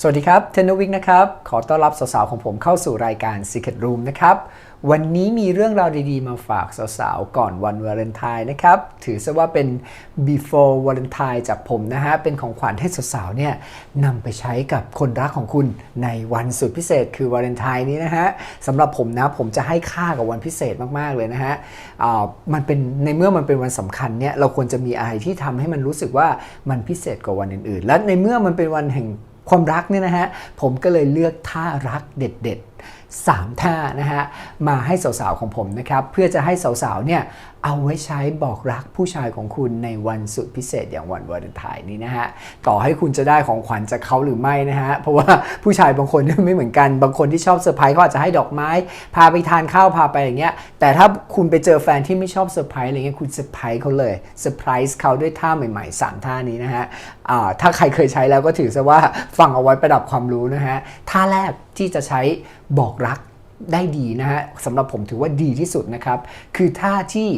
สวัสดีครับเทนวิกนะครับ ขอต้อนรับสาวๆของผมเข้าสู่รายการ Secret Room นะครับ วันนี้มีเรื่องราวดีๆ มาฝากสาวๆ ก่อนวันวาเลนไทน์นะครับ ถือซะว่าเป็น before Valentine จากผมนะฮะ เป็นของขวัญให้สาวๆ เนี่ยนำไปใช้กับคนรักของคุณในวันสุดพิเศษคือวาเลนไทน์นี้นะฮะสำหรับผมนะ ผมจะให้ค่ากับวันพิเศษมากๆ เลยนะฮะอ่ามันเป็นในเมื่อมันเป็นวันสำคัญเนี่ยเราควรจะมีอะไรที่ทำให้มันรู้สึกว่ามันพิเศษกว่าวันอื่นๆ และในเมื่อมันเป็นวันแห่ง ความรักเนี่ยนะฮะผมก็เลยเลือกท่ารักเด็ดๆ 3 ท่านะฮะมาให้สาวๆของผมนะครับเพื่อจะให้สาวๆเนี่ยเอาไว้ใช้บอกรักผู้ชายของคุณในวันสุดพิเศษอย่างวันวาเลนไทน์นี้นะฮะต่อให้คุณจะได้ของขวัญจากเขาหรือไม่นะฮะเพราะว่าผู้ชายบางคนไม่เหมือนกัน บางคนที่ชอบเซอร์ไพรส์เขาอาจจะให้ดอกไม้ พาไปทานข้าวพาไปอย่างเงี้ยแต่ถ้าคุณไปเจอแฟนที่ไม่ชอบเซอร์ไพรส์อะไรเงี้ยคุณเซอร์ไพรส์เขาเลยเซอร์ไพรส์เขาด้วยท่าใหม่ๆสามท่านี้นะฮะอ่าถ้าใครเคยใช้แล้วก็ถือซะว่าฟังเอาไว้ประดับความรู้นะฮะท่าแรกที่จะใช้บอกรักได้ดีนะฮะสำหรับผมถือว่าดีที่สุดนะครับ คือท่าที่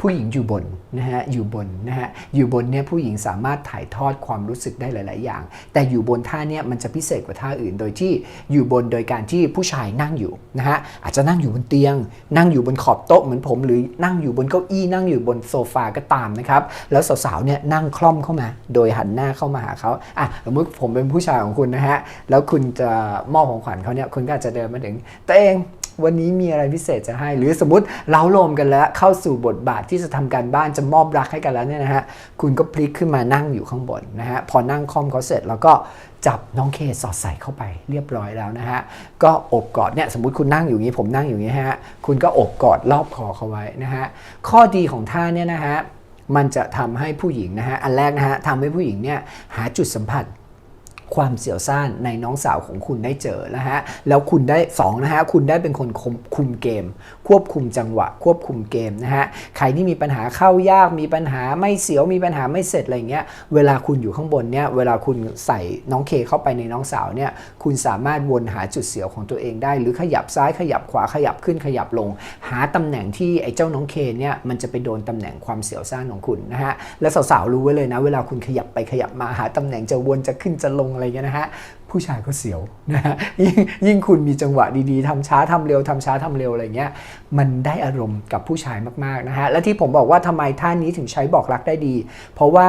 ผู้หญิงอยู่บนนะฮะอยู่บนนะฮะอยู่บนเนี่ยผู้หญิงสามารถถ่ายทอดความรู้สึกได้หลาย ๆ อย่าง แต่อยู่บนท่าเนี่ยมันจะพิเศษกว่าท่าอื่น โดยที่อยู่บนโดยการที่ผู้ชายนั่งอยู่นะฮะอาจจะนั่งอยู่บนเตียง นั่งอยู่บนขอบโต๊ะเหมือนผม หรือนั่งอยู่บนเก้าอี้นั่งอยู่บนโซฟาก็ตามนะครับแล้วสาว ๆ เนี่ยนั่งคล่อมเข้ามา โดยหันหน้าเข้ามาหาเขาอะสมมติผมเป็นผู้ชายของคุณนะฮะแล้วคุณจะมอบของขวัญเขาเนี่ยคุณก็อาจจะเดินมาถึงตัวเอง วันนี้มีอะไรพิเศษจะให้ หรือสมมติเราโลมกันแล้วเข้าสู่บทบาทที่จะทำการบ้านจะมอบรักให้กันแล้วเนี่ยนะฮะคุณก็พลิกขึ้นมานั่งอยู่ข้างบนนะฮะพอนั่งคอมเขาเสร็จแล้วก็จับน้องเคสอดใส่เข้าไปเรียบร้อยแล้วนะฮะ ก็อบกอดเนี่ยสมมติคุณนั่งอยู่นี้ผมนั่งอยู่นี้ฮะ คุณก็อบกอดรอบคอเขาไว้นะฮะ ข้อดีของท่าเนี่ยนะฮะ มันจะทำให้ผู้หญิงนะฮะ อันแรกนะฮะทำให้ผู้หญิงเนี่ยหาจุดสัมผัส ความเสียวซ่านในน้องสาวของคุณได้เจอนะฮะ แล้วคุณได้2นะฮะ คุณได้เป็นคนคุมคุมเกม ควบคุมจังหวะ ควบคุมเกมนะฮะ ใครที่มีปัญหาเข้ายาก มีปัญหาไม่เสียว มีปัญหาไม่เสร็จอะไรเงี้ย เวลาคุณอยู่ข้างบนเนี่ย เวลาคุณใส่น้องเคเข้าไปในน้องสาวเนี่ย คุณสามารถวนหาจุดเสียวของตัวเองได้ หรือขยับซ้าย ขยับขวา ขยับขึ้น ขยับลง หาตำแหน่งที่ไอ้เจ้าน้องเคเนี่ย มันจะไปโดนตำแหน่งความเสียวซ่านของคุณนะฮะ และสาวๆรู้ไว้เลยนะ เวลาคุณขยับไปขยับมาหาตำแหน่งจะวนจะขึ้นจะลงอะไรเงี้ยนะฮะผู้ชายก็เสียวนะฮะยิ่งยิ่งคุณมีจังหวะดีๆทำช้าทำเร็วทำช้าทำเร็วอะไรเงี้ยมันได้อารมณ์กับผู้ชายมากๆนะฮะและที่ผมบอกว่าทำไมท่านี้ถึงใช้บอกรักได้ดี เพราะว่า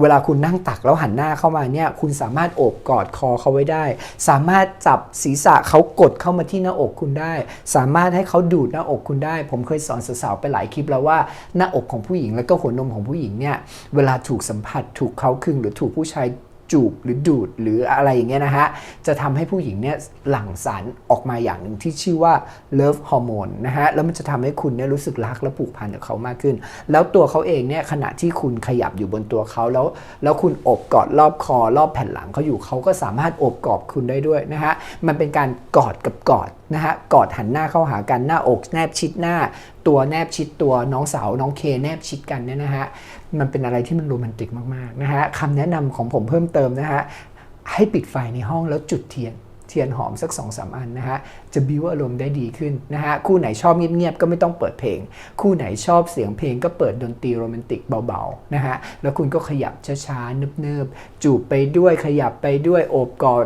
เวลาคุณนั่งตักแล้วหันหน้าเข้ามาเนี่ยคุณสามารถโอบกอดคอเขาไว้ได้ สามารถจับศีรษะเขากดเข้ามาที่หน้าอกคุณได้ สามารถให้เขาดูดหน้าอกคุณได้ ผมเคยสอนสาวๆไปหลายคลิปแล้วว่าหน้าอกของผู้หญิงแล้วก็หัวนมของผู้หญิงเนี่ยเวลาถูกสัมผัสถูกเขาคึงหรือถูกผู้ชาย จูบหรือดูดหรืออะไรอย่างเงี้ยนะฮะ จะทำให้ผู้หญิงเนี่ยหลั่งสารออกมาอย่างหนึ่งที่ชื่อว่า love hormone นะฮะ แล้วมันจะทำให้คุณเนี่ยรู้สึกรักและผูกพันกับเขามากขึ้น แล้วตัวเขาเองเนี่ยขณะที่คุณขยับอยู่บนตัวเขาแล้ว แล้วคุณอบกอดรอบคอรอบแผ่นหลังเขาอยู่เขาก็สามารถอบกอดคุณได้ด้วยนะฮะ มันเป็นการกอดกับกอดนะฮะ กอดหันหน้าเข้าหากันหน้าอกแนบชิดหน้า ตัวแนบชิดตัวน้องสาวน้องเคแนบชิดกันเนี่ยนะฮะมันเป็นอะไรที่มันโรแมนติกมากๆนะฮะคำแนะนำของผมเพิ่มเติมนะฮะให้ปิดไฟในห้องแล้วจุดเทียน เทียนหอมสัก2อสาอันนะฮะจะบิวอารมณ์ได้ดีขึ้นนะฮะคู่ไหนชอบเงียบๆก็ไม่ต้องเปิดเพลง คู่ไหนชอบเสียงเพลงก็เปิดดนตรีโรแมนติกเบาๆนะฮะแล้วคุณก็ขยับช้าๆเนิบๆจูบไปด้วยขยับไปด้วยโอบกอด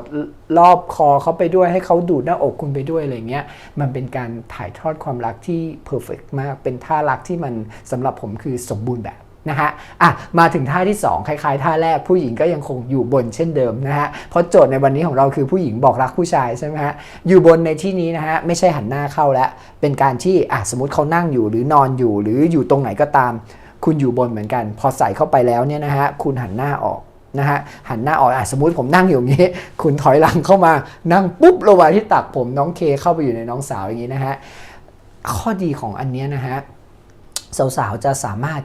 รอบคอเขาไปด้วยให้เขาดูดหน้าอกคุณไปด้วยอะไรเงี้ยมันเป็นการถ่ายทอดความรักที่เพอร์เฟกมาก เป็นท่ารักที่มันสำหรับผมคือสมบูรณ์แบบ นะฮะอะมาถึงท่าที่ 2 คล้ายๆ ท่าแรกผู้หญิงก็ยังคงอยู่บนเช่นเดิมนะฮะเพราะโจทย์ในวันนี้ของเราคือผู้หญิงบอกรักผู้ชายใช่ไหมฮะอยู่บนในที่นี้นะฮะไม่ใช่หันหน้าเข้าแล้ว เป็นการที่อะสมมติเขานั่งอยู่หรือนอนอยู่หรืออยู่ตรงไหนก็ตาม คุณอยู่บนเหมือนกัน พอใส่เข้าไปแล้วเนี่ยนะฮะคุณหันหน้าออกนะฮะหันหน้าออกอะสมมติผมนั่งอยู่อย่างนี้ คุณถอยหลังเข้ามานั่งปุ๊บลงมาที่ตักผมน้องเคเข้าไปอยู่ในน้องสาวอย่างนี้นะฮะข้อดีของอันเนี้ยนะฮะสาวๆจะสามารถ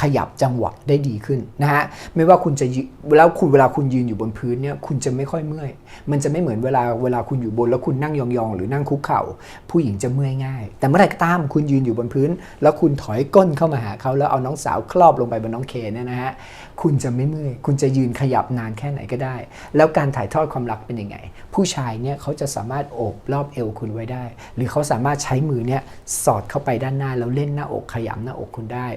ขยับจังหวะได้ดีขึ้นนะฮะไม่ว่าคุณจะแล้วคุณเวลาคุณยืนอยู่บนพื้นเนี่ยคุณจะไม่ค่อยเมื่อย มันจะไม่เหมือนเวลาเวลาคุณอยู่บนแล้วคุณนั่งยองๆ หรือนั่งคุกเข่า ผู้หญิงจะเมื่อยง่าย แต่เมื่อไหร่ก็ตามคุณยืนอยู่บนพื้น แล้วคุณถอยก้นเข้ามาหาเขาแล้วเอาน้องสาวครอบลงไปบนน้องเคเนี่ยนะฮะ คุณจะไม่เมื่อย คุณจะยืนขยับนานแค่ไหนก็ได้ แล้วการถ่ายทอดความรักเป็นยังไง ผู้ชายเนี่ยเขาจะสามารถโอบรอบเอวคุณไว้ได้ หรือเขาสามารถใช้มือเนี่ยสอดเข้าไปด้านหน้าแล้วเล่นหน้าอกขยำหน้าอกคุณได้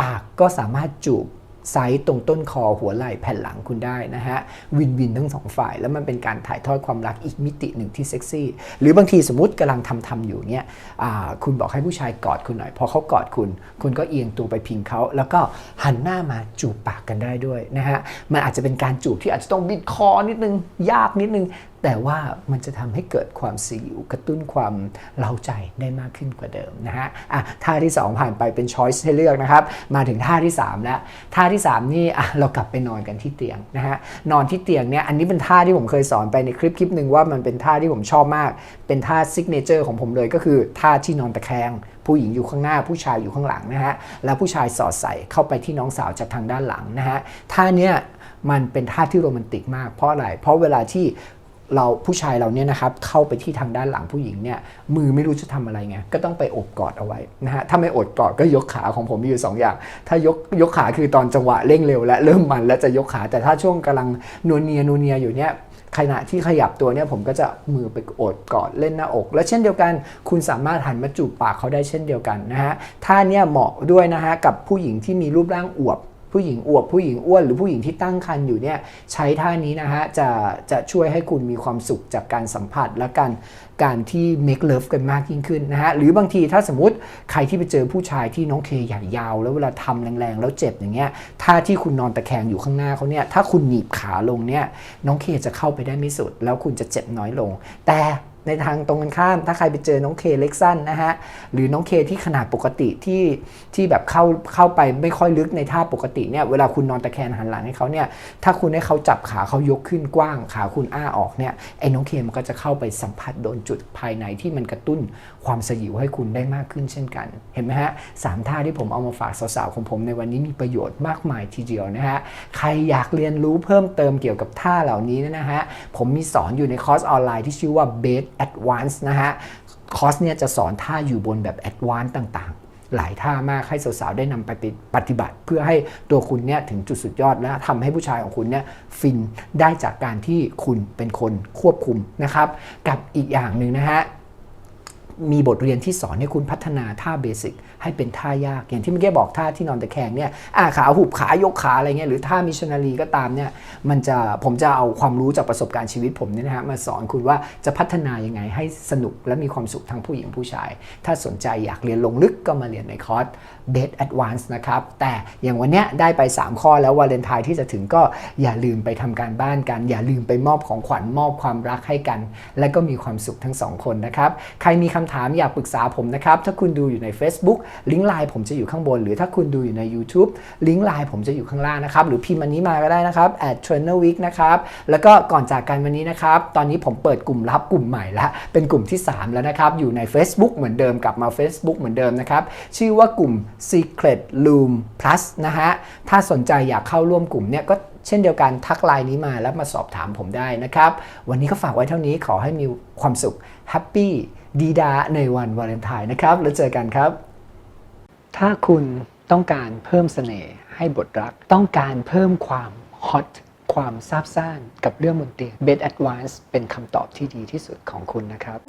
ปากก็สามารถจูบ ไซส์ตรงต้นคอหัวไหล่แผ่นหลังคุณได้นะฮะวินวินทั้งสองฝ่าย แล้วมันเป็นการถ่ายทอดความรักอีกมิติหนึ่งที่เซ็กซี่หรือบางทีสมมติกำลังทำทำอยู่เนี่ยคุณบอกให้ผู้ชายกอดคุณหน่อยพอเขากอดคุณ คุณก็เอียงตัวไปพิงเขาแล้วก็หันหน้ามาจูบปากกันได้ด้วยนะฮะมันอาจจะเป็นการจูบที่อาจจะต้องบิดคอนิดนึงยากนิดนึงแต่ว่ามันจะทำให้เกิดความสยิวกระตุ้นความเล้าใจได้มากขึ้นกว่าเดิมนะฮะอะท่าที่ 2 ผ่านไปเป็นช้อยส์ให้เลือกนะครับ มาถึงท่าที่ 3 แล้ว ท่าที่ 3 นี่อะเรากลับไปนอนกันที่เตียงนะฮะนอนที่เตียงเนี่ยอันนี้เป็นท่าที่ผมเคยสอนไปในคลิปคลิปหนึ่งว่ามันเป็นท่าที่ผมชอบมาก เป็นท่าซิกเนเจอร์ของผมเลยก็คือท่าที่นอนตะแคงผู้หญิงอยู่ข้างหน้าผู้ชายอยู่ข้างหลังนะฮะแล้วผู้ชายสอดใส่เข้าไปที่น้องสาวจากทางด้านหลังนะฮะท่าเนี้ยมันเป็นท่าที่โรแมนติกมากเพราะอะไรเพราะเวลาที่ เราผู้ชายเราเนี่ยนะครับเข้าไปที่ทางด้านหลังผู้หญิงเนี่ยมือไม่รู้จะทำอะไรไงก็ต้องไปอบกอดเอาไว้นะฮะถ้าไม่อดกอดก็ยกขาของผมมีอยู่สองอย่าง ถ้ายกยกขาคือตอนจังหวะเร่งเร็ว และเริ่มมันแล้วจะยกขาแต่ถ้าช่วงกำลังนวเนียนวเนียอยู่เนี่ยขณะที่ขยับตัวเนี่ยผมก็จะมือไปโอบกอดเล่นหน้าอก และเช่นเดียวกัน คุณสามารถหันมาจูบปากเขาได้เช่นเดียวกันนะฮะท่าเนี่ยเหมาะด้วยนะฮะกับผู้หญิงที่มีรูปร่างอวบ ผู้หญิงอวบผู้หญิงอ้วนหรือผู้หญิงที่ตั้งครรภ์อยู่เนี่ยใช้ท่านี้นะฮะจะจะช่วยให้คุณมีความสุขจากการสัมผัสและการการที่ make love กันมากยิ่งขึ้นนะฮะหรือบางทีถ้าสมมติใครที่ไปเจอผู้ชายที่น้องเคใหญ่ยาว แล้วเวลาทำแรงๆ แล้วเจ็บอย่างเงี้ยท่าที่คุณนอนตะแคงอยู่ข้างหน้าเขาเนี่ยถ้าคุณหนีบขาลงเนี่ยน้องเคจะเข้าไปได้ไม่สุด แล้วคุณจะเจ็บน้อยลง แต่ ในทางตรงกันข้าม ถ้าใครไปเจอน้องเคเล็กสั้นนะฮะ หรือน้องเคที่ขนาดปกติที่ที่แบบเข้าเข้าไปไม่ค่อยลึกในท่าปกติเนี่ย เวลาคุณนอนตะแคงหันหลังให้เขาเนี่ย ถ้าคุณให้เขาจับขาเขายกขึ้นกว้าง ขาคุณอ้าออกเนี่ย ไอ้น้องเคมันก็จะเข้าไปสัมผัสโดนจุดภายในที่มันกระตุ้นความสยิวให้คุณได้มากขึ้นเช่นกัน เห็นไหมฮะสามท่าที่ผมเอามาฝากสาวๆของผมในวันนี้มีประโยชน์มากมายทีเดียวนะฮะ ใครอยากเรียนรู้เพิ่มเติมเกี่ยวกับท่าเหล่านี้นยนะฮะ ผมมีสอนอยู่ในคอร์สออนไลน์ที่ชื่อว่า Bed Advance นะฮะ คอร์สเนี่ยจะสอนท่าอยู่บนแบบ Advance ต่างๆ หลายท่ามากให้สาวๆ ได้นำไปปฏิบัติ เพื่อให้ตัวคุณเนี่ยถึงจุดสุดยอดและทำให้ผู้ชายของคุณเนี่ยฟินได้จากการที่คุณเป็นคนควบคุมนะครับ กับอีกอย่างหนึ่งนะฮะ มีบทเรียนที่สอนให้คุณพัฒนาท่าเบสิกให้เป็นท่ายาก อย่างที่เมื่อกี้บอกท่าที่นอนตะแคงเนี่ยอ่าขาหุบขายกขาอะไรเงี้ยหรือท่ามิชชันนารีก็ตามเนี่ยมันจะผมจะเอาความรู้จากประสบการณ์ชีวิตผมเนี่ยนะฮะมาสอนคุณว่าจะพัฒนายังไงให้สนุกและมีความสุขทั้งผู้หญิงผู้ชาย ถ้าสนใจอยากเรียนลงลึกก็มาเรียนในคอร์ส Bed Advance นะครับ แต่อย่างวันเนี้ยได้ไป 3 ข้อแล้ววาเลนไทน์ที่จะถึงก็อย่าลืมไปทำการบ้านกัน อย่าลืมไปมอบของขวัญมอบความรักให้กัน และก็มีความสุขทั้งสองคนนะครับใครมีคำถามอยากปรึกษาผมนะครับ ถ้าคุณดูอยู่ใน Facebook ลิงก์ไลน์ผมจะอยู่ข้างบน หรือถ้าคุณดูอยู่ใน YouTube ลิงก์ไลน์ผมจะอยู่ข้างล่างนะครับ หรือพิมพ์อันนี้มาก็ได้นะครับ at trainer week นะครับ แล้วก็ก่อนจากกันวันนี้นะครับ ตอนนี้ผมเปิดกลุ่มลับกลุ่มใหม่แล้วเป็นกลุ่มที่ 3 แล้วนะครับ อยู่ใน Facebook เหมือนเดิมกลับมา Facebook เหมือนเดิมนะครับ ชื่อว่ากลุ่ม Secret Room Plus นะฮะ ถ้าสนใจอยากเข้าร่วมกลุ่มเนี่ยก็เช่นเดียวกันทักไลน์นี้มาแล้วมาสอบถามผมได้นะครับ วันนี้ก็ฝากไว้เท่านี้ขอให้มีความสุขแฮปปี้ ดีดาในวันวาเลนไทน์นะครับ แล้วเจอกันครับ ถ้าคุณต้องการเพิ่มเสน่ห์ให้บทรัก ต้องการเพิ่มความฮอตความซาบซ่านกับเรื่องบนเตียง Bed Advance เป็นคำตอบที่ดีที่สุดของคุณนะครับ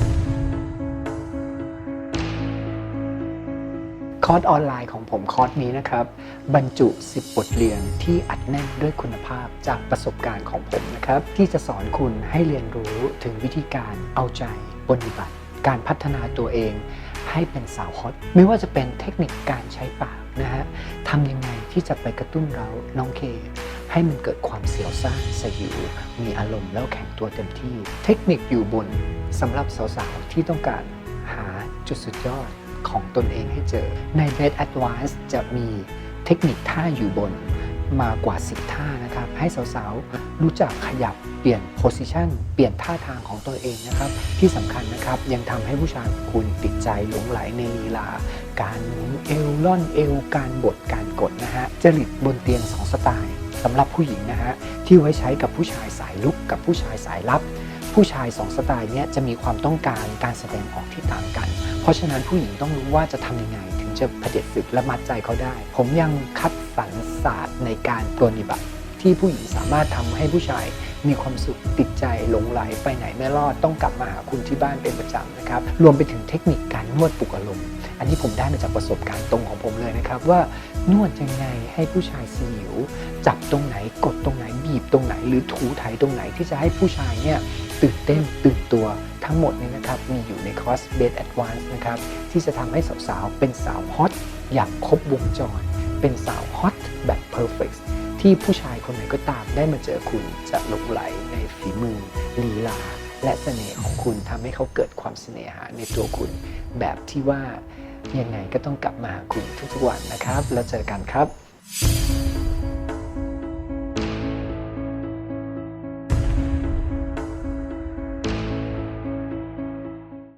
คอร์สออนไลน์ของผมคอร์สนี้นะครับ บรรจุ 10 บทเรียนที่อัดแน่นด้วยคุณภาพจากประสบการณ์ของผมนะครับ ที่จะสอนคุณให้เรียนรู้ถึงวิธีการเอาใจปฏิบัติ การพัฒนาตัวเองให้เป็นสาวฮอตไม่ว่าจะเป็นเทคนิคการใช้ปากนะฮะทำยังไงที่จะไปกระตุ้นเราน้องเค ให้มันเกิดความเสียวซ่านสยิว มีอารมณ์แล้วแข็งตัวเต็มที่ เทคนิคอยู่บนสำหรับสาวๆ ที่ต้องการหาจุดสุดยอดของตนเองให้เจอ ใน Bed Advance จะมีเทคนิคท่าอยู่บน มากว่า 10 ท่านะครับ ให้สาวๆ รู้จักขยับเปลี่ยนโพสิชันเปลี่ยนท่าทางของตัวเองนะครับ ที่สำคัญนะครับยังทำให้ผู้ชายคุณติดใจหลงไหลในลีลา การหมุนเอวล่อนเอว การบดการกดนะฮะจริตบนเตียง 2 สไตล์สำหรับผู้หญิงนะฮะที่ไว้ใช้กับผู้ชายสายลุกกับผู้ชายสายลับ ผู้ชาย2สไตล์เนี้ยจะมีความต้องการการแสดงออกที่ต่างกัน เพราะฉะนั้นผู้หญิงต้องรู้ว่าจะทำยังไง จะเผด็จศึกและมัดใจเขาได้ ผมยังคัดสรรศาสตร์ในการปรนนิบัติ ที่ผู้หญิงสามารถทำให้ผู้ชายมีความสุขติดใจหลงไหลไปไหนไม่รอดต้องกลับมาหาคุณที่บ้านเป็นประจำนะครับรวมไปถึงเทคนิคการนวดปลุกอารมณ์ อันนี้ผมได้มาจากประสบการณ์ตรงของผมเลยนะครับว่านวดยังไงให้ผู้ชายสยิว จับตรงไหนกดตรงไหนบีบตรงไหน หรือถูไถตรงไหนที่จะให้ผู้ชายเนี่ยตื่นเต้นตื่นตัวทั้งหมดเนี่ยนะครับมีอยู่ในคอร์ส Bed Advance นะครับที่จะทำให้สาวๆ เป็นสาวฮอตอย่างครบวงจร เป็นสาวฮอตแบบ perfect ที่ผู้ชายคนไหนก็ตามได้มาเจอคุณจะหลงไหลในฝีมือลีลา และเสน่ห์ของคุณทำให้เขาเกิดความเสน่หาในตัวคุณ แบบที่ว่า ยังไงก็ต้องกลับมาหาคุณทุกๆวันนะครับ แล้วเจอกันครับ